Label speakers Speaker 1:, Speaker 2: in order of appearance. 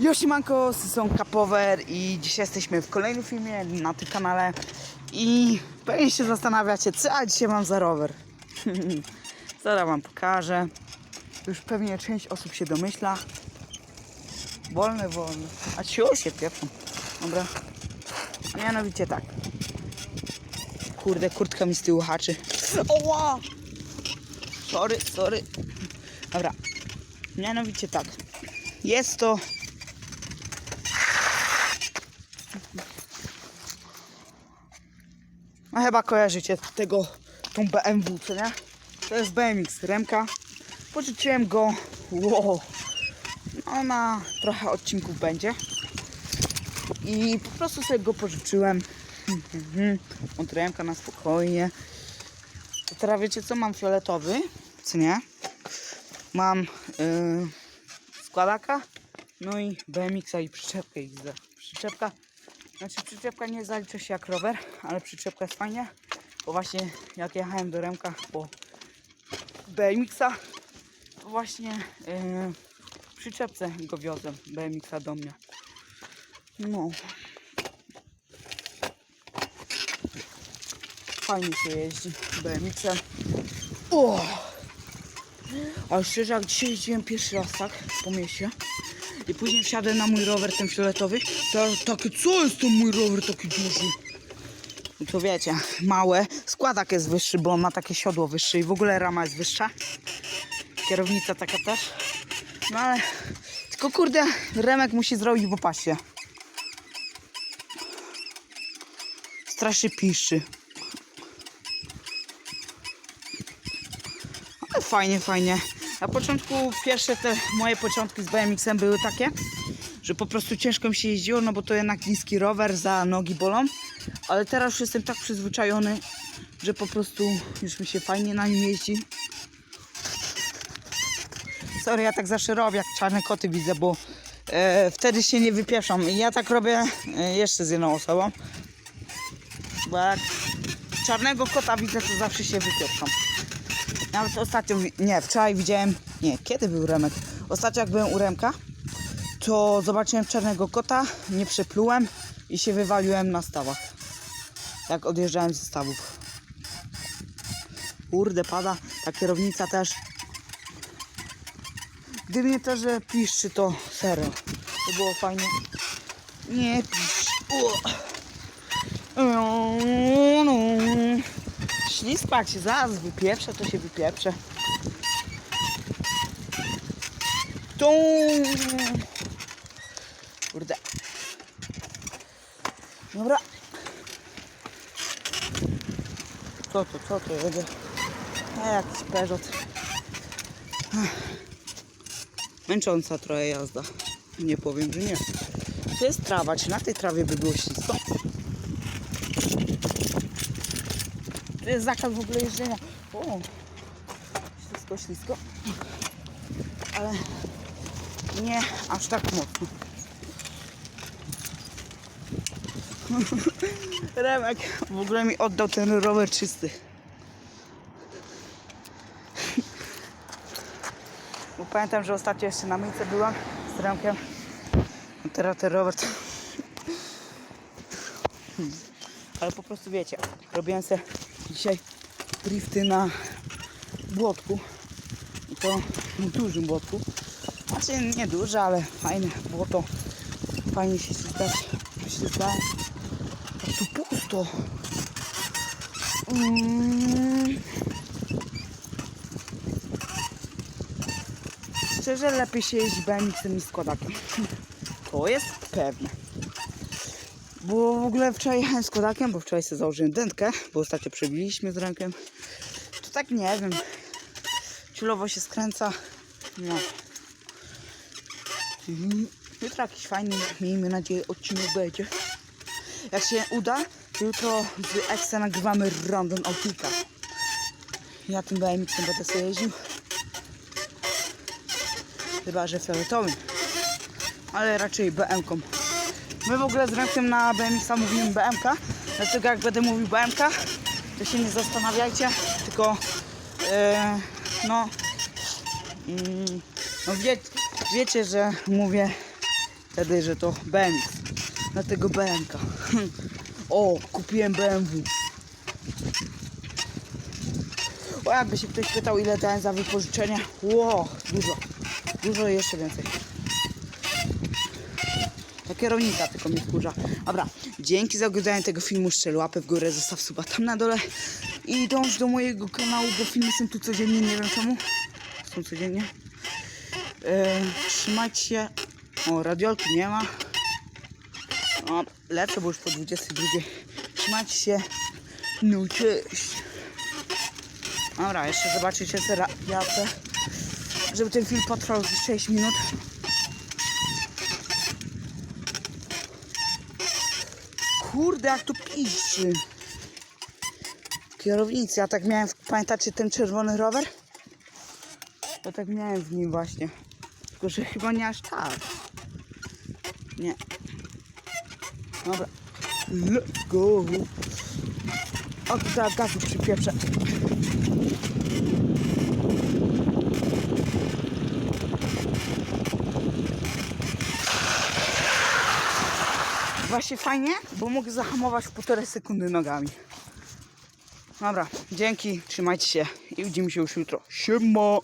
Speaker 1: Josimanko, są Kapower i dzisiaj jesteśmy w kolejnym filmie na tym kanale i pewnie się zastanawiacie, co ja dzisiaj mam za rower. Zaraz wam pokażę. Już pewnie część osób się domyśla. Wolny, wolny. A ciu się pieprzą. Dobra. Mianowicie tak. Kurde, kurtka mi z tyłu haczy. Oła! Sorry, sorry. Dobra. Mianowicie tak. Jest to No chyba kojarzycie tego, tą BMW, co nie? To jest BMX Remka. Pożyczyłem go, wow, no na trochę odcinków będzie. I po prostu sobie go pożyczyłem. Od Remka na spokojnie. To teraz wiecie co? Mam fioletowy, co nie? Mam yy, składaka, no i BMX-a i przyczepkę XD. Przyczepka znaczy przyczepka nie zalicza się jak rower, ale przyczepka jest fajnie, bo właśnie jak jechałem do Remka po BMX-a, właśnie yy, przyczepce go wiozłem BMX-a do mnie. No. Fajnie się jeździ BMX-em. O! Ale szczerze, jak dzisiaj jeździłem pierwszy raz tak po mieście i później wsiadłem na mój rower ten fioletowy, to takie, co jest ten mój rower taki duży? No to wiecie, małe, składak jest wyższy, bo on ma takie siodło wyższe i w ogóle rama jest wyższa. Kierownica taka też. No ale, tylko kurde, Remek musi zrobić w opasie. Strasznie piszczy. Ale fajnie, fajnie. Na początku pierwsze te moje początki z BMX-em były takie, że po prostu ciężko mi się jeździło, no bo to jednak niski rower, za nogi bolą. Ale teraz już jestem tak przyzwyczajony, że po prostu już mi się fajnie na nim jeździ. Sorry, ja tak zawsze robię, jak czarne koty widzę, bo e, wtedy się nie wypieszam. I ja tak robię e, jeszcze z jedną osobą. Bo jak czarnego kota widzę, to zawsze się wypieszam. Nawet ostatnio, nie, wczoraj widziałem, nie, kiedy był Remek? Ostatnio jak byłem u Remka, to zobaczyłem czarnego kota, nie przeplułem i się wywaliłem na stawach. Jak odjeżdżałem ze stawów. Kurde, pada, ta kierownica też. Gdyby nie to, że piszczy, to serio. To było fajnie. Nie piszcz. Się zaraz wypieprze, to się wypieprze. Tu. Kurde. Dobra. Co to, co to jedzie? A jakiś. Ech. Męcząca trochę jazda. Nie powiem, że nie. To jest trawa, czy na tej trawie by było ślisko? Jest zakaz w ogóle jeżdżenia. O, ślisko, ślisko. Ale nie aż tak mocno. Remek w ogóle mi oddał ten rower czysty. Bo pamiętam, że ostatnio jeszcze na myjce byłam z Remkiem. A teraz ten rower. Ale po prostu wiecie, robiłem sobie dzisiaj drifty na błotku. I to dużym błotku. Znaczy nie duże, ale fajne błoto. Fajnie się ślizgać. Ślizgałem. A tu pusto. Mm. Szczerze lepiej się jeździ BMX-em niż Kodakiem. To jest pewne. Bo w ogóle wczoraj jechałem z Kodakiem, bo wczoraj sobie założyłem dętkę, bo ostatnio przebiliśmy z rękiem. To tak nie wiem. Ciulowo się skręca. No. Jutro jakiś fajny, miejmy nadzieję, odcinek będzie. Jak się uda, to jutro z Exa nagrywamy random autika. Ja tym BMX-em będę sobie jeździł. Chyba, że fioletowym. Ale raczej BM-ką. My w ogóle z Remkiem na BMX-a mówimy BMK, dlatego jak będę mówił BMK, to się nie zastanawiajcie, tylko e, no, mm, no wie, wiecie, że mówię wtedy, że to BMX. Na tego BMK. O, kupiłem BMW. O, jakby się ktoś pytał, ile dałem za wypożyczenie. Ło, dużo. Dużo i jeszcze więcej. To kierownika tylko mnie wkurza. Dobra, dzięki za oglądanie tego filmu. Szczel łapę w górę, zostaw suba tam na dole. I dąż do mojego kanału, bo filmy są tu codziennie, nie wiem czemu. Są codziennie. E, trzymajcie się. O, radiolki nie ma. O, lecę, bo już po 22. Trzymajcie się. No cześć. Dobra, jeszcze zobaczycie te radiace. Żeby ten film potrwał z 6 minut. Kurde, jak tu piszczy. Kierownicy, ja tak miałem, pamiętacie ten czerwony rower? Ja tak miałem w nim właśnie. Tylko, że chyba nie aż tak. Nie. Dobra. Let's go. O, teraz gazu przypieprzę. Właśnie fajnie, bo mogę zahamować w półtorej sekundy nogami. Dobra, dzięki, trzymajcie się i widzimy się już jutro. Siema!